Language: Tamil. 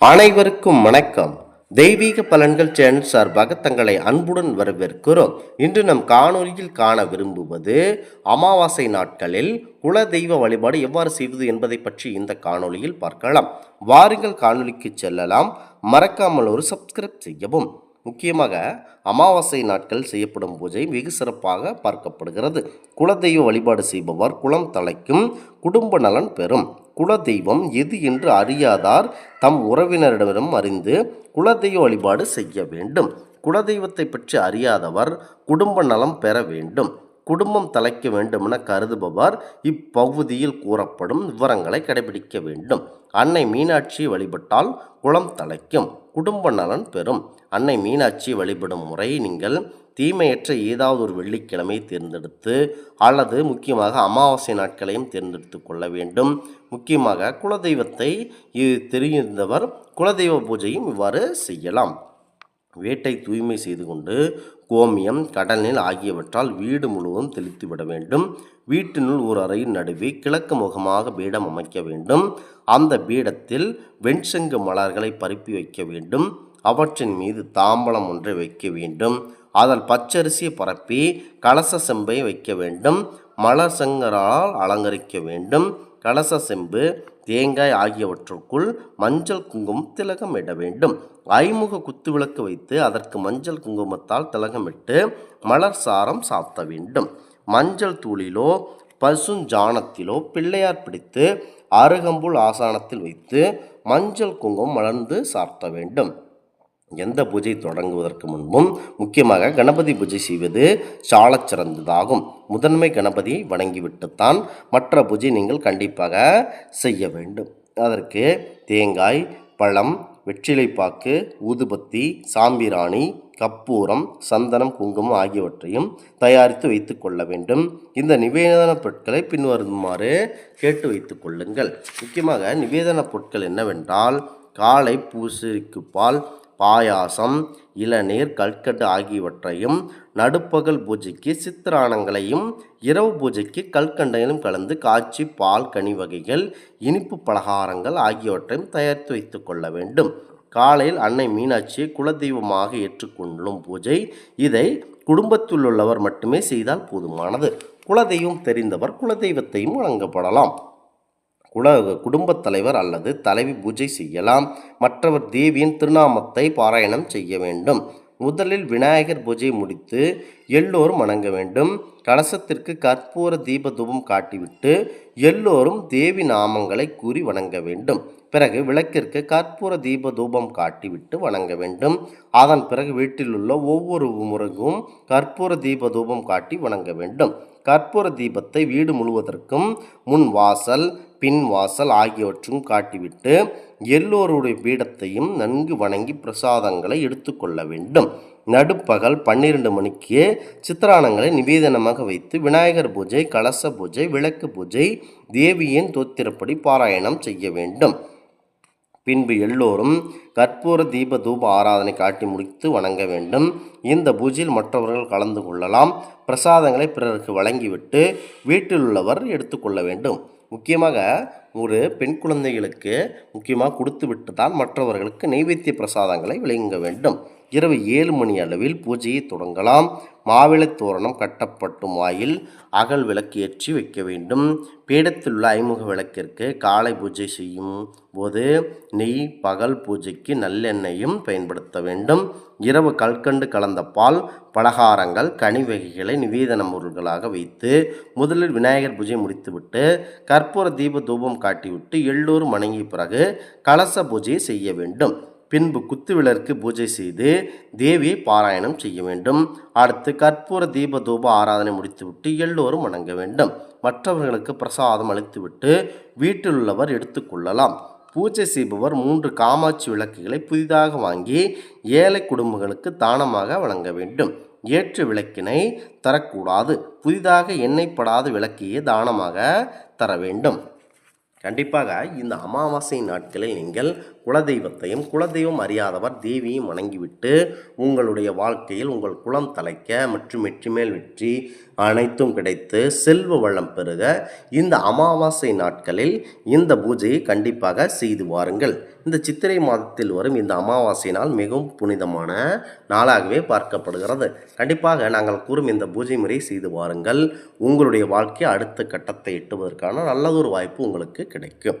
அனைவருக்கும் வணக்கம். தெய்வீக பலன்கள் சேனல் சார்பாக தங்களை அன்புடன் வரவேற்கிறோம். இன்று நம் காணொலியில் காண விரும்புவது அமாவாசை நாட்களில் குல தெய்வ வழிபாடு எவ்வாறு செய்வது என்பதை பற்றி இந்த காணொலியில் பார்க்கலாம். வாருங்கள் காணொலிக்கு செல்லலாம். மறக்காமல் ஒரு சப்ஸ்கிரைப் செய்யவும். முக்கியமாக அமாவாசை நாட்கள் செய்யப்படும் பூஜை வெகு சிறப்பாக பார்க்கப்படுகிறது. குலதெய்வ வழிபாடு செய்பவர் குலம் தலைக்கும் குடும்ப நலன் பெறும். குலதெய்வம் எது என்று அறியாதார் தம் உறவினரிடமிடம் அறிந்து குலதெய்வ வழிபாடு செய்ய வேண்டும். குலதெய்வத்தை பற்றி அறியாதவர் குடும்ப நலம் பெற வேண்டும். குடும்பம் தலைக்க வேண்டுமென கருதுபவர் இப்பகுதியில் கூறப்படும் விவரங்களை கடைபிடிக்க வேண்டும். அன்னை மீனாட்சி வழிபட்டால் குளம் தலைக்கும் குடும்ப நலன் பெறும். அன்னை மீனாட்சி வழிபடும் முறையை நீங்கள் தீமையற்ற ஏதாவது ஒரு வெள்ளிக்கிழமை தேர்ந்தெடுத்து அல்லது முக்கியமாக அமாவாசை நாட்களையும் தேர்ந்தெடுத்து கொள்ள வேண்டும். முக்கியமாக குலதெய்வத்தை தெரிந்தவர் குலதெய்வ பூஜையும் இவ்வாறு செய்யலாம். வீட்டை தூய்மை செய்து கொண்டு கோமியம் கடல் நீர் ஆகியவற்றால் வீடு முழுவதும் தெளித்து விட வேண்டும். வீட்டினுள் ஒரு அறையின் நடுவே கிழக்கு முகமாக பீடம் அமைக்க வேண்டும். அந்த பீடத்தில் வெண்சங்கு மலர்களை பரப்பி வைக்க வேண்டும். அவற்றின் மீது தாம்பலம் ஒன்றை வைக்க வேண்டும். அதில் பச்சரிசியை பரப்பி கலச செம்பை வைக்க வேண்டும். மலர் சங்கரால் அலங்கரிக்க வேண்டும். கலச செம்பு தேங்காய் ஆகியவற்றுக்குள் மஞ்சள் குங்குமம் திலகமிட வேண்டும். ஐமுக குத்துவிளக்கு வைத்து அதற்கு மஞ்சள் குங்குமத்தால் திலகமிட்டு மலர் சாரம் சாத்த வேண்டும். மஞ்சள் தூளிலோ பசுஞ்சாணத்திலோ பிள்ளையார் பிடித்து அருகம்புல் ஆசானத்தில் வைத்து மஞ்சள் குங்குமம் மலர்ந்து சார்த்த வேண்டும். எந்த பூஜை தொடங்குவதற்கு முன்பும் முக்கியமாக கணபதி பூஜை செய்வது சாலச் சிறந்ததாகும். முதன்மை கணபதியை வணங்கிவிட்டுத்தான் மற்ற பூஜை நீங்கள் கண்டிப்பாக செய்ய வேண்டும். அதற்கு தேங்காய் பழம் வெற்றிலைப்பாக்கு ஊதுபத்தி சாம்பிராணி கப்பூரம் சந்தனம் குங்குமம் ஆகியவற்றையும் தயாரித்து வைத்து கொள்ள வேண்டும். இந்த நிவேதன பொருட்களை பின்வருமாறு கேட்டு வைத்து கொள்ளுங்கள். முக்கியமாக நிவேதன பொருட்கள் என்னவென்றால் காலை பூசரிக்கு பால் பாயாசம் இளநீர் கல்கட்டு ஆகியவற்றையும் நடுப்பகல் பூஜைக்கு சித்திரானங்களையும் இரவு பூஜைக்கு கல்கண்டையிலும் கலந்து காய்ச்சி பால் கனி வகைகள் இனிப்பு பலகாரங்கள் ஆகியவற்றையும் தயாரித்து வைத்து கொள்ள வேண்டும். காலையில் அன்னை மீனாட்சியை குலதெய்வமாக ஏற்றுக்கொள்ளும் பூஜை இதை குடும்பத்தில் உள்ளவர் மட்டுமே செய்தால் போதுமானது. குலதெய்வம் தெரிந்தவர் குலதெய்வத்தையும் வழங்கப்படலாம் குல குடும்பத் தலைவர் அல்லது தலைவி பூஜை செய்யலாம். மற்றவர் தேவியின் திருநாமத்தை பாராயணம் செய்ய வேண்டும். முதலில் விநாயகர் பூஜை முடித்து எல்லோரும் வணங்க வேண்டும். கலசத்திற்கு கற்பூர தீப தூபம் காட்டிவிட்டு எல்லோரும் தேவி நாமங்களை கூறி வணங்க வேண்டும். பிறகு விளக்கிற்கு கற்பூர தீப தூபம் காட்டிவிட்டு வணங்க வேண்டும். அதன் பிறகு வீட்டில் உள்ள ஒவ்வொரு முறைக்கும் கற்பூர தீப தூபம் காட்டி வணங்க வேண்டும். கற்பூர தீபத்தை வீடு முழுவதற்கும் முன் வாசல் பின் வாசல் ஆகியவற்றும் காட்டிவிட்டு எல்லோருடைய பீடத்தையும் நன்கு வணங்கி பிரசாதங்களை எடுத்துக்கொள்ள வேண்டும். நடுப்பகல் பன்னிரண்டு மணிக்கு சித்திரானங்களை நிவேதனமாக வைத்து விநாயகர் பூஜை கலச பூஜை விளக்கு பூஜை தேவியின் தோத்திரப்படி பாராயணம் செய்ய வேண்டும். பின்பு எல்லோரும் கற்பூர தீப தூப ஆராதனை காட்டி முடித்து வணங்க வேண்டும். இந்த பூஜையில் மற்றவர்கள் கலந்து கொள்ளலாம். பிரசாதங்களை பிறருக்கு வழங்கிவிட்டு வீட்டில் உள்ளவர் எடுத்துக்கொள்ள வேண்டும். முக்கியமாக ஒரு பெண் குழந்தைகளுக்கு முக்கியமாக கொடுத்து விட்டு தான் மற்றவர்களுக்கு நைவேத்திய பிரசாதங்களை விளங்க வேண்டும். இரவு ஏழு மணி அளவில் பூஜையை தொடங்கலாம். மாவிளை தோரணம் கட்டப்பட்டும் வாயில் அகல் விளக்கு ஏற்றி வைக்க வேண்டும். பீடத்தில் உள்ள ஐமுக விளக்கிற்கு காலை பூஜை செய்யும் போது நெய் பகல் பூஜைக்கு நல்லெண்ணெயும் பயன்படுத்த வேண்டும். இரவு கல்கண்டு கலந்த பால் பலகாரங்கள் கனி வகைகளை நிவேதன பொருள்களாக வைத்து முதலில் விநாயகர் பூஜை முடித்துவிட்டு கற்பூர தீப தூபம் காட்டிவிட்டு எல்லோரும் வணங்கிய பிறகு கலச பூஜையை செய்ய வேண்டும். பின்பு குத்துவிளக்கு பூஜை செய்து தேவியை பாராயணம் செய்ய வேண்டும். அடுத்து கற்பூர தீப தூப ஆராதனை முடித்துவிட்டு எல்லோரும் வணங்க வேண்டும். மற்றவர்களுக்கு பிரசாதம் அளித்துவிட்டு வீட்டில் உள்ளவர் எடுத்துக்கொள்ளலாம் பூஜை செய்பவர் மூன்று காமாட்சி விளக்குகளை புதிதாக வாங்கி ஏழை குடும்பங்களுக்கு தானமாக வழங்க வேண்டும். ஏற்று விளக்கினை தரக்கூடாது. புதிதாக எண்ணெய் படாத விளக்கையே தானமாக தர வேண்டும். கண்டிப்பாக இந்த அமாவாசை நாட்களில் நீங்கள் குலதெய்வத்தையும் குலதெய்வம் அறியாதவர் தேவியும் வணங்கிவிட்டு உங்களுடைய வாழ்க்கையில் உங்கள் குலம் தலைக்க மற்றும் வெற்றி மேல் வெற்றி அனைத்தும் கிடைத்து செல்வ வளம் பெறுக. இந்த அமாவாசை நாட்களில் இந்த பூஜையை கண்டிப்பாக செய்து வாருங்கள். இந்த சித்திரை மாதத்தில் வரும் இந்த அமாவாசை நாள் மிகவும் புனிதமான நாளாகவே பார்க்கப்படுகிறது. கண்டிப்பாக நாங்கள் கூறும் இந்த பூஜை முறை செய்து வாருங்கள். உங்களுடைய வாழ்க்கை அடுத்த கட்டத்தை எட்டுவதற்கான நல்லதொரு வாய்ப்பு உங்களுக்கு கிடைக்கும்.